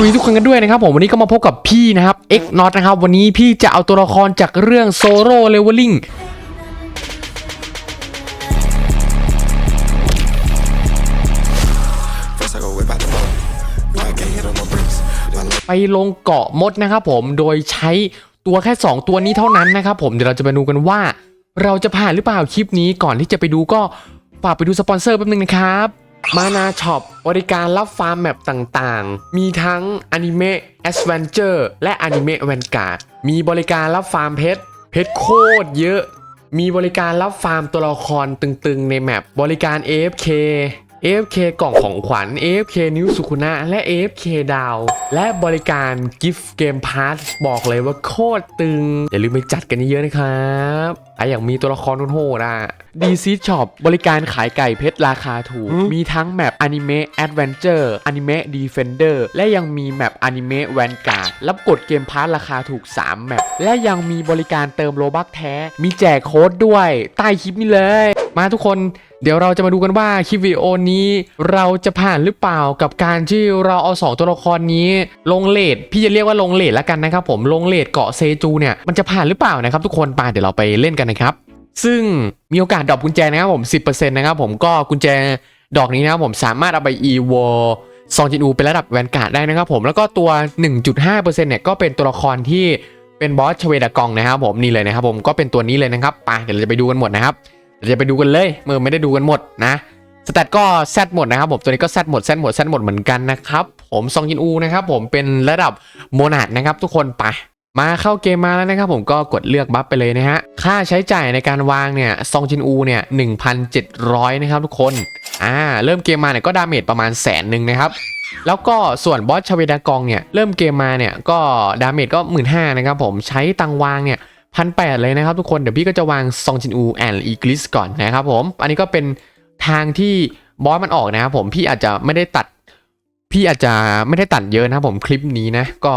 วัสดีทุกคนกันด้วยนะครับผมวันนี้ก็มาพบกับพี่นะครับ X Not นะครับ วันนี้พี่จะเอาตัวละครจากเรื่อง Solo leveling ไปลงเกาะมดนะครับผมโดยใช้ตัวแค่ 2 ตัวนี้เท่านั้นนะครับผมเดี๋ยวเราจะไปดูกันว่า เราจะผ่านหรือเปล่าคลิปนี้ก่อนที่จะไปดูก็ฝากไปดูสปอนเซอร์แป๊บนึงนะครับ มานาช็อปบริการรับฟาร์มแมปต่างๆ มีทั้งอนิเมะแอสเวนเจอร์และอนิเมะแวนการ์ด มีบริการรับฟาร์มเพชร เพชรโคตรเยอะ มีบริการรับฟาร์มตัวละครตึงๆในแมป บริการ AFK AFK กล่องของขวัญ AFK นิ้วสุขุนะและ AFK ดาว และบริการ Gift Game Pass บอกเลยว่าโคตรตึง อย่าลืมไปจัดกันเยอะๆนะครับอะอย่างมีตัวละครโหดๆอะ DC Shop บริการขายไก่เพชรราคาถูก มีทั้งแมป Anime Adventure Anime Defender และยังมีแมป Anime Vanguard รับกดเกมพาร์ราคาถูก 3 แมป และยังมีบริการเติมโลบักแท้ มีแจกโค้ดด้วย ใต้คลิปนี้เลย มาทุกคน เดี๋ยวเราจะมาดูกันว่าคลิปวิดีโอนี้ เราจะผ่านหรือเปล่ากับการที่เราเอา 2 ตัวละครนี้ ลงเลดพี่จะเรียกว่าลงเลดแล้วกันนะครับผมลงเลดเกาะเซจูเนี่ยมันจะผ่านหรือเปล่านะครับทุกคนไปเดี๋ยวเราไปเล่นกันนะครับ ซึ่งมีโอกาสดรอปกุญแจนะครับผม 10%นะครับผมก็กุญแจดอกนี้นะครับผมสามารถเอาไป e v o ซองจินอูเป็นระดับแวนการ์ดได้นะครับผมแล้วก็ตัว 1.5%เนี่ยก็เป็นตัวละครที่เป็นบอสชเวดากองนะครับผมนี่เลยนะครับผมก็เป็นตัวนี้เลยนะครับไปเดี๋ยวเราจะไปดูกันหมดนะครับ เดี๋ยวจะไปดูกันเลยเมื่อไม่ได้ดูกันหมดนะสแตทก็แซดหมดนะครับผมตัวนี้ก็แซดหมดแซดหมดแซดหมดเหมือนกันนะครับผมซองจินอูนะครับผมเป็นระดับโมนาดนะครับทุกคนไปมาเข้าเกมมาแล้วนะครับผมก็กดเลือกบัฟไปเลยนะฮะค่าใช้จ่ายในการวางเนี่ยซองจินอูเนี่ย1,700 นะครับทุกคนอ่าเริ่มเกมมาเนี่ยก็ดาเมจประมาณแสนหนึ่งนะครับแล้วก็ส่วนบอสชเวดากองเนี่ยเริ่มเกมมาเนี่ยก็ดาเมจก็ 1 5ื่นนะครับผมใช้ตังวางเนี่ย พันแเลยนะครับทุกคน เดี๋ยวพี่ก็จะวางซองจินอูแอนด์อีกลิสก่อนนะครับผม อันนี้ก็เป็นทางที่บอสมันออกนะครับผมพี่อาจจะไม่ได้ตัด พี่อาจจะไม่ได้ตัดเยอะนะครับผมคลิปนี้นะ ก็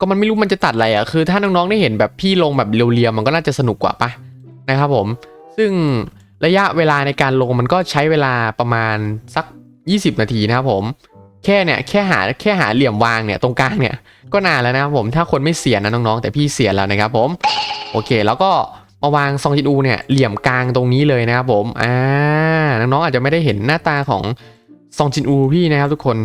ก็มันไม่รู้มันจะตัดอะไรอะคือ ถ้าน้องๆได้เห็นแบบพี่ลงแบบเรียวๆมันก็น่าจะสนุกกว่าปะนะครับผม ซึ่งระยะเวลาในการลงมันก็ใช้เวลาประมาณสัก 20 นาทีนะครับผม แค่เนี่ยแค่หาแค่หาเหลี่ยมวางเนี่ยตรงกลางเนี่ยก็นานแล้วนะครับผมถ้าคนไม่เสียนะน้องๆ แต่พี่เสียแล้วนะครับผมโอเค แล้วก็มาวางซองจินอูเนี่ยเหลี่ยมกลางตรงนี้เลยนะครับผมอ่าน้องๆอาจจะไม่ได้เห็นหน้าตาของซองจินอูพี่นะครับทุกคน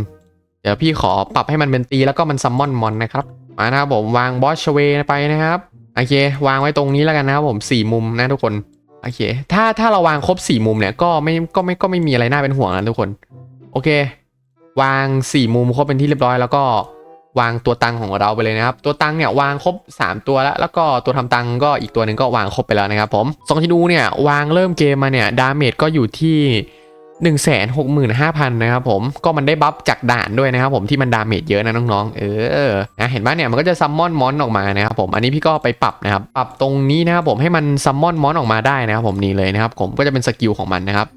เดี๋ยวพี่ขอปรับให้มันเป็นตีแล้วก็มันซัมมอนมอนนะครับมานะครับผมวางบอสชเวไปนะครับโอเควางไว้ตรงนี้แล้วกันนะครับผมสี่มุมนะทุกคนโอเค ถ้าถ้าเราวางครบสี่มุมเนี่ยก็ไม่ก็ไม่ก็ไม่มีอะไรน่าเป็นห่วงนะทุกคน โอเค วางสี่มุมครบเป็นที่เรียบร้อย แล้วก็วางตัวตังของเราไปเลยนะครับ ตัวตังเนี่ยวางครบ 3 ตัวแล้ว แล้วก็ตัวทำตังก็อีกตัวหนึ่งก็วางครบไปแล้วนะครับผมสองชินูเนี่ยวางเริ่มเกมมาเนี่ยดาเมจก็อยู่ที่1 6 5 0 0 0นะครับผมก็มันได้บัฟจากด่านด้วยนะครับผมที่มันดาเมจเยอะนะน้องๆเออนะเห็นไหมเนี่ยมันก็จะซัมมอนมอนออกมานะครับผมอันนี้พี่ก็ไปปรับนะครับปรับตรงนี้นะครับผมให้มันซัมมอนมอนออกมาได้นะครับผมนี่เลยนะครับผมก็จะเป็นสกิลของมันนะครับ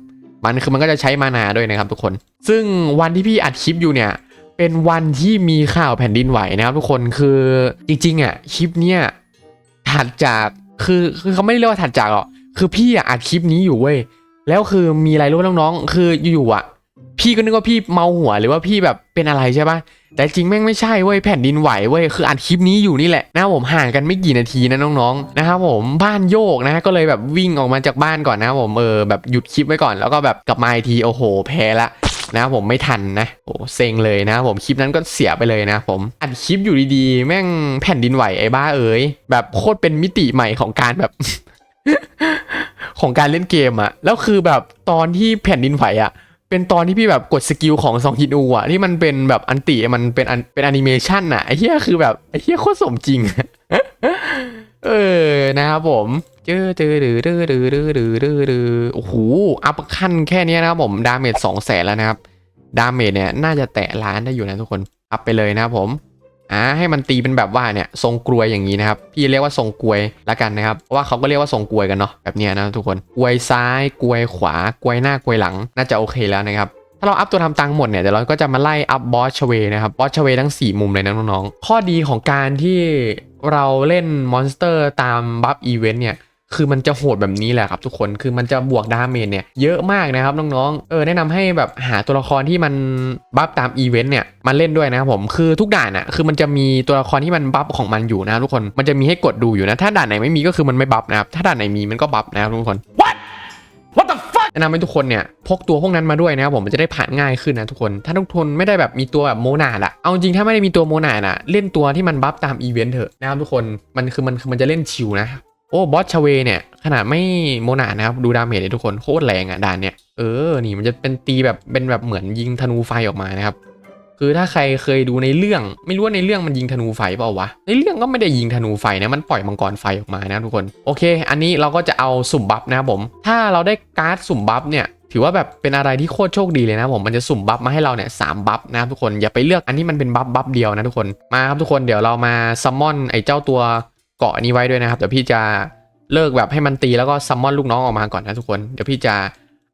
มันคือมันก็จะใช้มานาด้วยนะครับทุกคน ซึ่งวันที่พี่อัดคลิปอยู่เนี่ยเป็นวันที่มีข่าวแผ่นดินไหวนะครับทุกคนคือจริงๆอะคลิปเนี้ยถัดจากคือคือเขาไม่ได้เรียกว่าถัดจากหรอกคือพี่อะอัดคลิปนี้อยู่เว้ยแล้วคือมีอะไรรู้ไหมน้องๆคืออยู่ๆอะ พี่ก็นึกว่าพี่เมาหัวหรือว่าพี่แบบเป็นอะไรใช่ปะแต่จริงแม่งไม่ใช่เว้ยแผ่นดินไหวเว้ยคืออัดคลิปนี้อยู่นี่แหละนะผมห่างกันไม่กี่นาทีนะน้องๆนะครับผมบ้านโยกนะก็เลยแบบวิ่งออกมาจากบ้านก่อนนะผมเออแบบหยุดคลิปไว้ก่อนแล้วก็แบบกลับมาอีกทีโอ้โหแพ้ละนะครับผมไม่ทันนะโอ้เซ็งเลยนะผมคลิปนั้นก็เสียไปเลยนะผมอัดคลิปอยู่ดีๆ แม่งแผ่นดินไหวไอ้บ้าเอ๋ยแบบโคตรเป็นมิติใหม่ของการแบบของการเล่นเกมอะแล้วคือแบบตอนที่แผ่นดินไหวอะ เป็นตอนที่พี่แบบกดสกิลของซองฮินอูอะที่มันเป็นแบบอันติมันเป็นอันเป็นแอนิเมชันอะไอ้เหี้ยคือแบบไอ้เหี้ยโคตรสมจริง เออนะครับผมเจอเจอดื้อดื้อดื้อดื้อดื้อดื้อดื้อโอ้โหอัพขั้นแค่นี้นะครับผมดาเมจสองแสนแล้วนะครับดาเมจเนี่ยน่าจะแตะล้านได้อยู่นะทุกคนอัพไปเลยนะครับผม อ่าให้มันตีเป็นแบบว่าเนี่ยทรงกลวยอย่างนี้นะครับพี่เรียกว่าทรงกลวยละกันนะครับเพราะว่าเขาก็เรียกว่าทรงกลวยกันเนาะแบบนี้นะทุกคนกลวยซ้ายกลวยขวากลวยหน้ากลวยหลัง น่าจะโอเคแล้วนะครับถ้าเราอัพตัวทำตังหมดเนี่ยเดี๋ยวเราก็จะมาไล่อัพบอสชเวนะครับบอสชเวทั้ง 4 มุมเลยนะน้องๆข้อดีของการที่เราเล่นมอนสเตอร์ตามบัฟอีเวนต์เนี่ย คือมันจะโหดแบบนี้แหละครับทุกคนคือมันจะบวกดาเมจเนี่ยเยอะมากนะครับน้องๆเออแนะนำให้แบบหาตัวละครที่มันบัฟตามอีเวนต์เนี่ยมาเล่นด้วยนะครับผมคือทุกด่านอะคือมันจะมีตัวละครที่มันบัฟของมันอยู่นะครับทุกคนมันจะมีให้กดดูอยู่นะ ถ้าด่านไหนไม่มีก็คือมันไม่บัฟนะครับถ้าด่านไหนมีมันก็บัฟนะครับทุกคน What the fuck? แนะนำให้ทุกคนเนี่ยพกตัวพวกนั้นมาด้วยนะครับผมมันจะได้ผ่านง่ายขึ้นนะทุกคน ถ้าทุกคนไม่ได้แบบมีตัวแบบโมนาดอะเอาจริงถ้าไม่ได้มีตัวโมนาดอะเล่นตัวที่มันบัฟตามอีเวนต์เถอะนะครับทุกคนมันคือมันคือมันจะเล่นชิวนะ โอ้บอสชเวเนี่ย ขนาดไม่โมนานะครับ ดูดาเมจเลยทุกคนโคตรแรงอะด่านเนี่ยเออนี่มันจะเป็นตีแบบเป็นแบบเหมือนยิงธนูไฟออกมานะครับ คือถ้าใครเคยดูในเรื่อง ไม่รู้ว่าในเรื่องมันยิงธนูไฟเปล่าวะในเรื่องก็ไม่ได้ยิงธนูไฟนะมันปล่อยมังกรไฟออกมานะทุกคนโอเค อันนี้เราก็จะเอาสุ่มบัฟนะครับผม ถ้าเราได้การ์ดสุ่มบัฟเนี่ยถือว่าแบบเป็นอะไรที่โคตรโชคดีเลยนะผมมันจะสุ่มบัฟมาให้เราเนี่ยสามบัฟนะครับทุกคนอย่าไปเลือกอันนี้มันเป็นบัฟบัฟเดียวนะทุกคนมาครับทุกคนเดี๋ยวเรามาซัมมอนไอ้เจ้าตัว เกาะนี้ไว้ด้วยนะครับ เดี๋ยวพี่จะเลิกแบบให้มันตีแล้วก็ซัมมอนลูกน้องออกมาก่อนนะทุกคน เดี๋ยวพี่จะ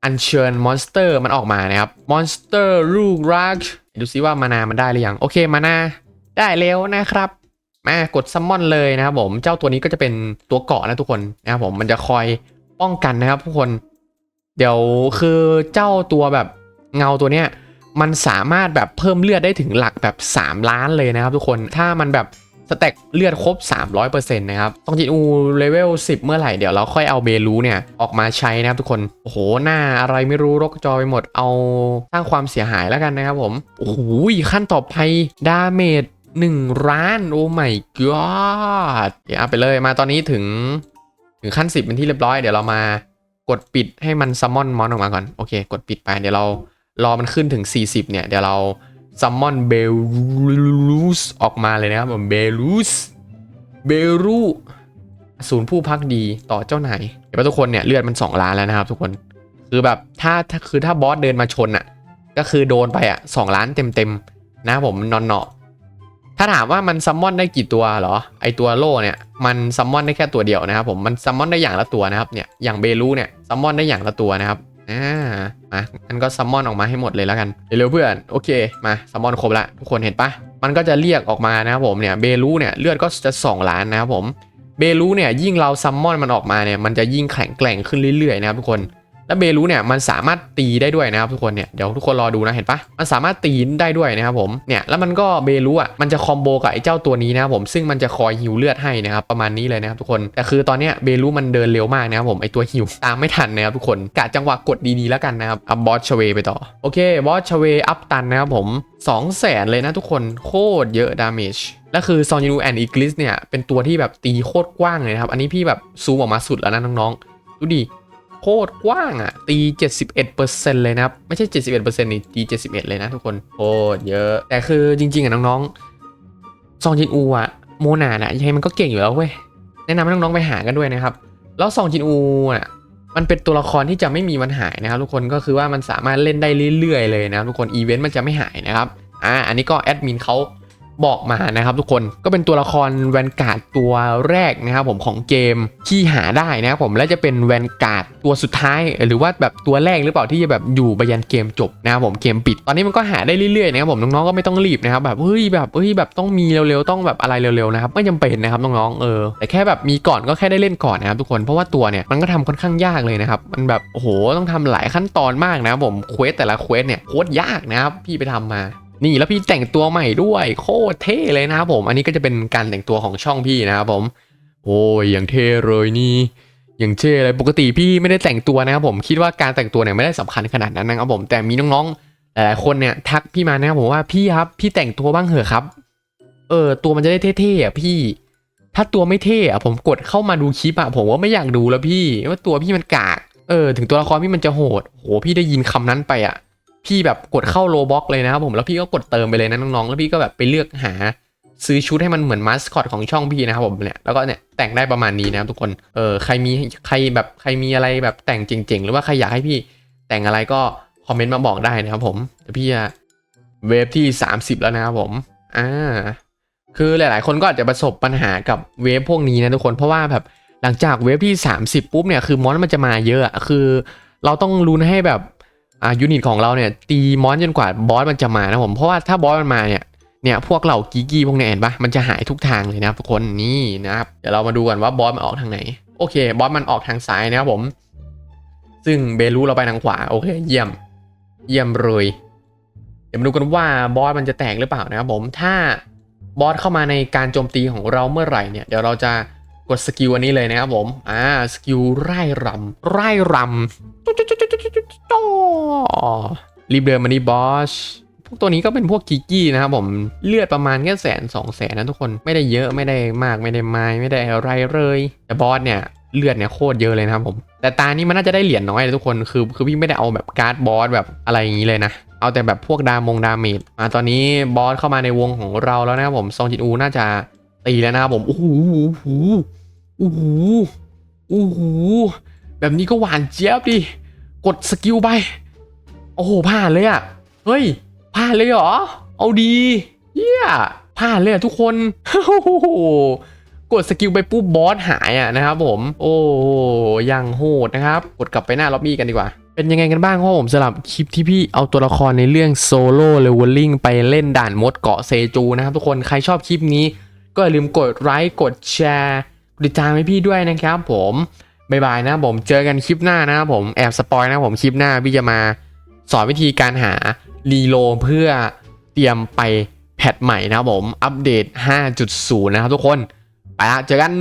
อัญเชิญมอนสเตอร์มันออกมานะครับ มอนสเตอร์ลูกรักดูซิว่ามานามันได้หรือยัง โอเคมานาได้แล้วนะครับ มากดซัมมอนเลยนะครับผม เจ้าตัวนี้ก็จะเป็นตัวเกาะนะทุกคนนะครับผม มันจะคอยป้องกันนะครับทุกคน เดี๋ยวคือเจ้าตัวแบบเงาตัวเนี้ย มันสามารถแบบเพิ่มเลือดได้ถึงหลักแบบ 3 ล้านเลยนะครับทุกคน ถ้ามันแบบ สแต็กเลือดครบ 300%นะครับ ต้องจินอูเลเวล 10 เมื่อไหร่ เดี๋ยวเราค่อยเอาเบลูเนี่ย ออกมาใช้นะครับทุกคน โอ้โห หน้าอะไรไม่รู้รกจอไปหมด เอาสร้างความเสียหายแล้วกันนะครับผม โอ้โห ขั้นต่อไปดาเมจ1ล้าน โอ้ my god เดี๋ยวเอาไปเลยมาตอนนี้ถึง ถึงขั้น 10 เป็นที่เรียบร้อย เดี๋ยวเรามากดปิดให้มันซัมมอนมอนออกมาก่อน โอเค กดปิดไป เดี๋ยวเรารอมันขึ้นถึง 40 เนี่ย เดี๋ยวเรา ซัมมอนเบลูสออกมาเลยนะครับผมเบลูสเบลูศูนย์ผู้พักดีต่อเจ้านายเดี๋ยวทุกคนเนี่ยเลือดมัน 2 ล้านแล้วนะครับ ทุกคนคือแบบถ้าถ้าคือถ้าบอสเดินมาชนอะ ก็คือโดนไปอะสองล้านเต็มเต็มๆนะผมนอนเนาะถ้าถามว่ามันซัมมอนได้กี่ตัวเหรอ ไอตัวโล่เนี่ยมันซัมมอนได้แค่ตัวเดียวนะครับผมมันซัมมอนได้อย่างละตัวนะครับเนี่ยอย่างเบลูเนี่ยซัมมอนได้อย่างละตัวนะครับ อ่ามางั้นก็ซัมมอนออกมาให้หมดเลยแล้วกันเร็วๆเพื่อนโอเคมาซัมมอนครบละทุกคนเห็นปะมันก็จะเรียกออกมานะครับผมเนี่ยเบลูเนี่ยเลือดก็จะ 2 ล้านนะครับผมเบลูเนี่ยยิ่งเราซัมมอนมันออกมาเนี่ยมันจะยิ่งแข็งแกร่งขึ้นเรื่อยๆนะครับทุกคน แล้วเบลูเนี่ยมันสามารถตีได้ด้วยนะครับทุกคนเนี่ยเดี๋ยวทุกคนรอดูนะเห็นปะมันสามารถตีได้ด้วยนะครับผมเนี่ยแล้วมันก็เบลูอะมันจะคอมโบกับไอ้เจ้าตัวนี้นะครับผมซึ่งมันจะคอยฮิวเลือดให้นะครับประมาณนี้เลยนะครับทุกคนแต่คือตอนเนี้ยเบลูมันเดินเร็วมากนะครับผมไอ้ตัวฮิวตามไม่ทันนะครับทุกคนกะจังหวะกดดีๆแล้วกันนะครับอัพบอสชเวไปต่อโอเคบอสชเวอัพตันนะครับผม2 0 0แสนเลยนะทุกคนโคตรเยอะดาเมจและคือซอนยูนูแอนอีกลิสเนี่ยเป็นตัวที่แบบตีโคตรกว้างเลยนะครับอันนี้พี่แบบซูมออกมาสุดแล้วนะน้องๆดูดิ โคตรกว้างอะ่ะ ตี 71%เลยนะครับ ไม่ใช่ 71%นี่ตี 71 เลยนะทุกคนโคตรเยอะ แต่คือจริงๆอะน้องๆซองจินอูอะโมนาอะยังไงมันก็เก่งอยู่แล้วเว้ย แนะนำให้น้องๆไปหากันด้วยนะครับ แล้วซองจินอูอะมันเป็นตัวละครที่จะไม่มีวันหายนะครับทุกคนก็คือว่ามันสามารถเล่นได้เรื่อยๆเลยนะทุกคนอีเวนต์มันจะไม่หายนะครับอ่าอันนี้ก็แอดมินเขา บอกมานะครับทุกคนก็เป็นตัวละครแวนการ์ดตัวแรกนะครับผมของเกมที่หาได้นะครับผมและจะเป็นแวนการ์ดตัวสุดท้าย หรือว่าแบบตัวแรกหรือเปล่าที่จะแบบอยู่ไปยันเกมจบนะครับผมเกมปิด ตอนนี้มันก็หาได้เรื่อยๆนะครับผมน้องๆก็ไม่ต้องรีบนะครับแบบเฮ้ยแบบเฮ้ยแบบต้องมีเร็วๆต้องแบบอะไรเร็วๆนะครับไม่จำเป็นนะครับน้องๆเออแต่แค่แบบมีก่อนก็แค่ได้เล่นก่อนนะครับทุกคนเพราะว่าตัวเนี่ยมันก็ทำค่อนข้างยากเลยนะครับมันแบบโอ้โหต้องทำหลายขั้นตอนมากนะครับผมเควสแต่ละเควสเนี่ยโคตรยากนะครับพี่ไปทำมา นี่แล้วพี่แต่งตัวใหม่ด้วย โคตรเท่เลยนะครับผม อันนี้ก็จะเป็นการแต่งตัวของช่องพี่นะครับผม โอ้ยอย่างเท่เลยนี่อย่างเท่เลยปกติพี่ไม่ได้แต่งตัวนะครับผมคิดว่าการแต่งตัวเนี่ยไม่ได้สำคัญขนาดนั้นนะครับผมแต่มีน้องๆหลายๆคนเนี่ยทักพี่มานะครับผมว่าพี่ครับพี่แต่งตัวบ้างเหอะครับเออตัวมันจะได้เท่ๆอะพี่ ถ้าตัวไม่เท่อะผมกดเข้ามาดูคลิปอะผมว่าไม่อยากดูแล้วพี่ว่าตัวพี่มันกากเออถึงตัวละครพี่มันจะโหดโหพี่ได้ยินคำนั้นไปอะ พี่แบบกดเข้าโลบ็อกเลยนะครับผมแล้วพี่ก็กดเติมไปเลยนะน้องๆแล้วพี่ก็แบบไปเลือกหาซื้อชุดให้มันเหมือนมาสคอตของช่องพี่นะครับผมเนี่ยแล้วก็เนี่ยแต่งได้ประมาณนี้นะครับทุกคนเออใครมีใครแบบใครมีอะไรแบบแต่งเจ๋งๆ หรือว่าใครอยากให้พี่แต่งอะไรก็คอมเมนต์มาบอกได้นะครับผมเดี๋ยวพี่จะเวฟที่ 30 แล้วนะครับผมอ่าคือหลายๆ คนก็อาจจะประสบปัญหากับเวฟพวกนี้นะทุกคนเพราะว่าแบบหลังจากเวฟที่ 30 ปุ๊บเนี่ยคือมอนมันจะมาเยอะอะคือเราต้องลุ้นให้แบบ อ่ายูนิตของเราเนี่ยตีมอนจนกว่าบอสมันจะมานะผมเพราะว่าถ้าบอสมันมาเนี่ยเนี่ยพวกเหล่ากีกี้พวกนี้เห็นปะมันจะหายทุกทางเลยนะทุกคนนี่นะครับเดี๋ยวเรามาดูกันว่าบอสมันออกทางไหนโโอเคบอสมันออกทางซ้ายนะครับผม ซึ่งเบลูเราไปทางขวาโอเค เยี่ยม เยี่ยมเลยเดี๋ยวมาดูกันว่าบอสมันจะแตกหรือเปล่านะครับผมถ้าบอสเข้ามาในการโจมตีของเราเมื่อไหร่เนี่ยเดี๋ยวเราจะกดสกิลอันนี้เลยนะครับผมอ่าสกิลไร่รำไร่รำ รีบเดินมานี่บอสพวกตัวนี้ก็เป็นพวกกิกกี้นะครับผมเลือดประมาณแค่แสนสองแสนนะทุกคนไม่ได้เยอะไม่ได้มากไม่ได้ไม้ไม่ได้อะไรเลยแต่บอสเนี่ยเลือดเนี่ยโคตรเยอะเลยนะครับผม แต่ตานี้มันน่าจะได้เหรียญน้อยเลยทุกคนคือคือพี่ไม่ได้เอาแบบการ์ดบอสแบบอะไรอย่างนี้เลยนะ เอาแต่แบบพวกดามงดาเมจอ่าตอนนี้บอสเข้ามาในวงของเราแล้วนะครับผมซองจินอูน่าจะตีแล้วนะครับผมโอ้โหโอ้โหโอ้โหแบบนี้ก็หวานเจี๊ยบดิ กดสกิลไป โอ้โหผ่านเลยอะเฮ้ย ผ่านเลยเหรอ เอาดีเยี่ยผ่านเลยอะทุกคนโอ้โหกดสกิลไปปุ๊บบอสหายอะนะครับผม โอ้โหยังโหดนะครับ กดกลับไปหน้าล็อบบี้กันดีกว่า เป็นยังไงกันบ้างครับผมสำหรับคลิปที่พี่เอาตัวละครในเรื่องโซโล่เลเวลลิ่งไปเล่นด่านมดเกาะเซจูนะครับทุกคนใครชอบคลิปนี้ ก็อย่าลืมกดไลค์กดแชร์กดติดตามให้พี่ด้วยนะครับผม บายบายนะผมเจอกันคลิปหน้านะครับผมแอบสปอยนะผมคลิปหน้าพี่จะมาสอนวิธีการหารีโลเพื่อเตรียมไปแพทใหม่นะครับผมอัปเดต 5.0 นะครับทุกคน ไปละเจอกัน